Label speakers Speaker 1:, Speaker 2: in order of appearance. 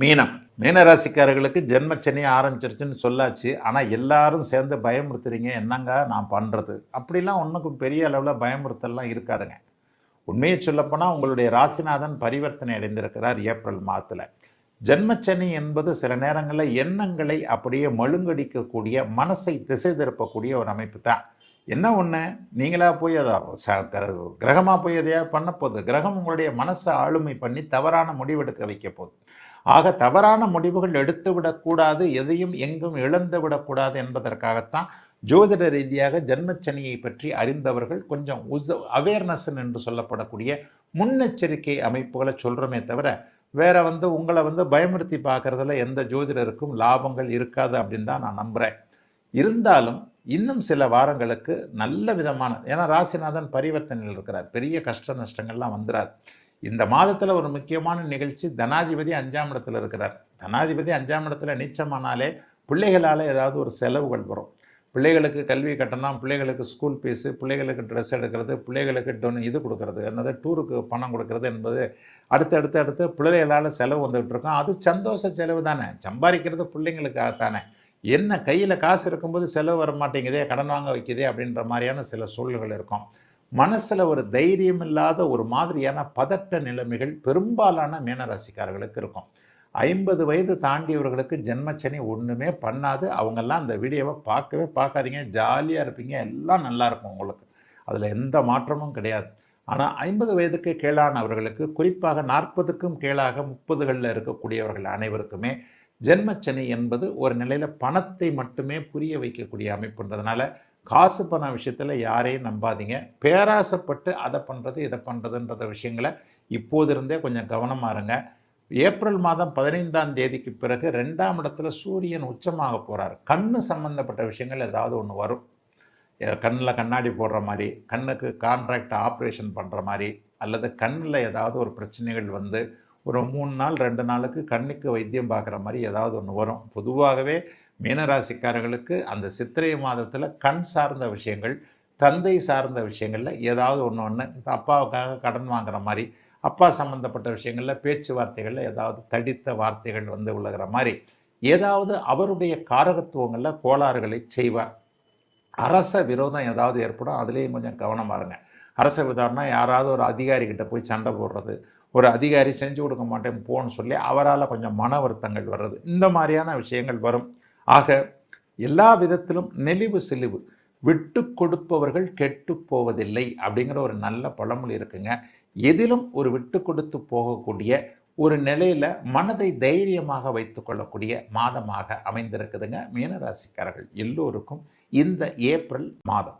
Speaker 1: மீனம். மீனராசிக்காரர்களுக்கு ஜென்மச்சனி ஆரம்பிச்சிருச்சுன்னு சொல்லாச்சு. ஆனால் எல்லாரும் சேர்ந்து பயமுறுத்துறீங்க. என்னங்க நான் பண்ணுறது அப்படிலாம் ஒன்றுக்கும் பெரிய அளவில் பயமுறுத்தல்லாம் இருக்காதுங்க. உண்மையை சொல்லப்போனால் உங்களுடைய ராசிநாதன் பரிவர்த்தனை அடைந்திருக்கிறார் ஏப்ரல் மாதத்தில். ஜென்மச்சனி என்பது சில நேரங்களில் எண்ணங்களை அப்படியே மழுங்கடிக்கக்கூடிய மனசை திசை திருப்பக்கூடிய ஒரு அமைப்பு தான். என்ன ஒன்று நீங்களா போய் அதை ச கிரகமாக போய் எதையா பண்ண போகுது? கிரகம் உங்களுடைய மனசை ஆளுமை பண்ணி தவறான முடிவெடுக்க வைக்க போகுது. ஆக தவறான முடிவுகள் எடுத்து விடக்கூடாது எதையும் எங்கும் இழந்து விடக்கூடாது என்பதற்காகத்தான் ஜோதிட ரீதியாக ஜென்மச்சனியை பற்றி அறிந்தவர்கள் கொஞ்சம் உச அவேர்னஸ் என்று சொல்லப்படக்கூடிய முன்னெச்சரிக்கை அமைப்புகளை சொல்கிறோமே தவிர வேற வந்து உங்களை வந்து பயமுறுத்தி பார்க்கறதுல எந்த ஜோதிடருக்கும் லாபங்கள் இருக்காது அப்படின்னு தான் நான் நம்புகிறேன் இருந்தாலும் இன்னும் சில வாரங்களுக்கு நல்ல விதமான ஏன்னா ராசிநாதன் பரிவர்த்தனையில் இருக்கிறார். பெரிய கஷ்ட நஷ்டங்கள்லாம் வந்துடாது இந்த மாதத்தில் ஒரு முக்கியமான நிகழ்ச்சி தனாதிபதி அஞ்சாம் இடத்துல இருக்கிறார். தனாதிபதி அஞ்சாம் இடத்துல நீச்சமானாலே பிள்ளைகளால் ஏதாவது ஒரு செலவுகள் வரும். பிள்ளைகளுக்கு கல்வி கட்டணம் பிள்ளைகளுக்கு ஸ்கூல் ஃபீஸு பிள்ளைகளுக்கு ட்ரெஸ் எடுக்கிறது பிள்ளைகளுக்கு டொன் இது கொடுக்கறது என்னது டூருக்கு பணம் கொடுக்கறது என்பது அடுத்து அடுத்து அடுத்து பிள்ளைகளால் செலவு வந்துகிட்டு இருக்கோம். அது சந்தோஷ செலவு தானே. சம்பாதிக்கிறது பிள்ளைங்களுக்காக தானே என்ன கையில் காசு இருக்கும்போது செலவு வர மாட்டேங்குதே கடன் வாங்க வைக்குதே அப்படின்ற மாதிரியான சில சூழல்கள் இருக்கும். மனசில் ஒரு தைரியம் இல்லாத ஒரு மாதிரியான பதட்ட நிலைமைகள் பெரும்பாலான மீனராசிக்காரர்களுக்கு இருக்கும். ஐம்பது வயது தாண்டியவர்களுக்கு ஜென்மச்சனி ஒன்றுமே பண்ணாது. அவங்கெல்லாம் அந்த வீடியோவை பார்க்கவே பார்க்காதீங்க. ஜாலியாக இருப்பீங்க. எல்லாம் நல்லாயிருக்கும் உங்களுக்கு. அதில் எந்த மாற்றமும் கிடையாது. ஆனால் ஐம்பது வயதுக்கு கீழானவர்களுக்கு குறிப்பாக நாற்பதுக்கும் கீழாக முப்பதுகளில் இருக்கக்கூடியவர்கள் அனைவருக்குமே ஜென்மச்சனி என்பது ஒரு நிலையில் பணத்தை மட்டுமே புரிய வைக்கக்கூடிய அமைப்புன்றதுனால காசு பண விஷயத்தில் யாரையும் நம்பாதீங்க. பேராசைப்பட்டு அதை பண்ணுறது இதை பண்ணுறதுன்றத விஷயங்களை இப்போது இருந்தே கொஞ்சம் கவனமாக இருங்க. ஏப்ரல் மாதம் பதினைந்தாம் தேதிக்கு பிறகு ரெண்டாம் இடத்துல சூரியன் உச்சமாக போகிறார் கண்ணு சம்மந்தப்பட்ட விஷயங்கள் ஏதாவது ஒன்று வரும். கண்ணில் கண்ணாடி போடுற மாதிரி கண்ணுக்கு கான்ட்ராக்ட் ஆப்ரேஷன் பண்ணுற மாதிரி அல்லது கண்ணில் ஏதாவது ஒரு பிரச்சனைகள் வந்து ஒரு மூணு நாள் ரெண்டு நாளுக்கு கண்ணுக்கு வைத்தியம் பார்க்குற மாதிரி ஏதாவது ஒன்று வரும். பொதுவாகவே மீனராசிக்காரர்களுக்கு அந்த சித்திரை மாதத்தில் கண் சார்ந்த விஷயங்கள் தந்தை சார்ந்த விஷயங்களில் ஏதாவது ஒன்று ஒன்று அப்பாவுக்காக கடன் வாங்குற மாதிரி அப்பா சம்மந்தப்பட்ட விஷயங்களில் பேச்சுவார்த்தைகளில் ஏதாவது தடித்த வார்த்தைகள் வந்து விழுகிற மாதிரி ஏதாவது அவருடைய காரகத்துவங்களில் கோளாறுகளை செய்வார். அரச விரோதம் ஏதாவது ஏற்படும் அதுலேயும் கொஞ்சம் கவனமாக இருங்க அரச விரோதம்னா யாராவது ஒரு அதிகாரிக்கிட்ட போய் சண்டை போடுறது ஒரு அதிகாரி செஞ்சு கொடுக்க மாட்டேன் போன்னு சொல்லி அவரால் கொஞ்சம் மன வருத்தங்கள் வர்றது. இந்த மாதிரியான விஷயங்கள் வரும். ஆக எல்லா விதத்திலும் நெளிவு செலிவு. விட்டு கொடுப்பவர்கள் கெட்டு போவதில்லை அப்படிங்கிற ஒரு நல்ல பழமொழி இருக்குங்க. எதிலும் ஒரு விட்டு கொடுத்து போகக்கூடிய ஒரு நிலையில் மனதை தைரியமாக வைத்துக்கொள்ளக்கூடிய மாதமாக அமைந்திருக்குதுங்க. மீனராசிக்காரர்கள் எல்லோருக்கும் இந்த ஏப்ரல் மாதம்.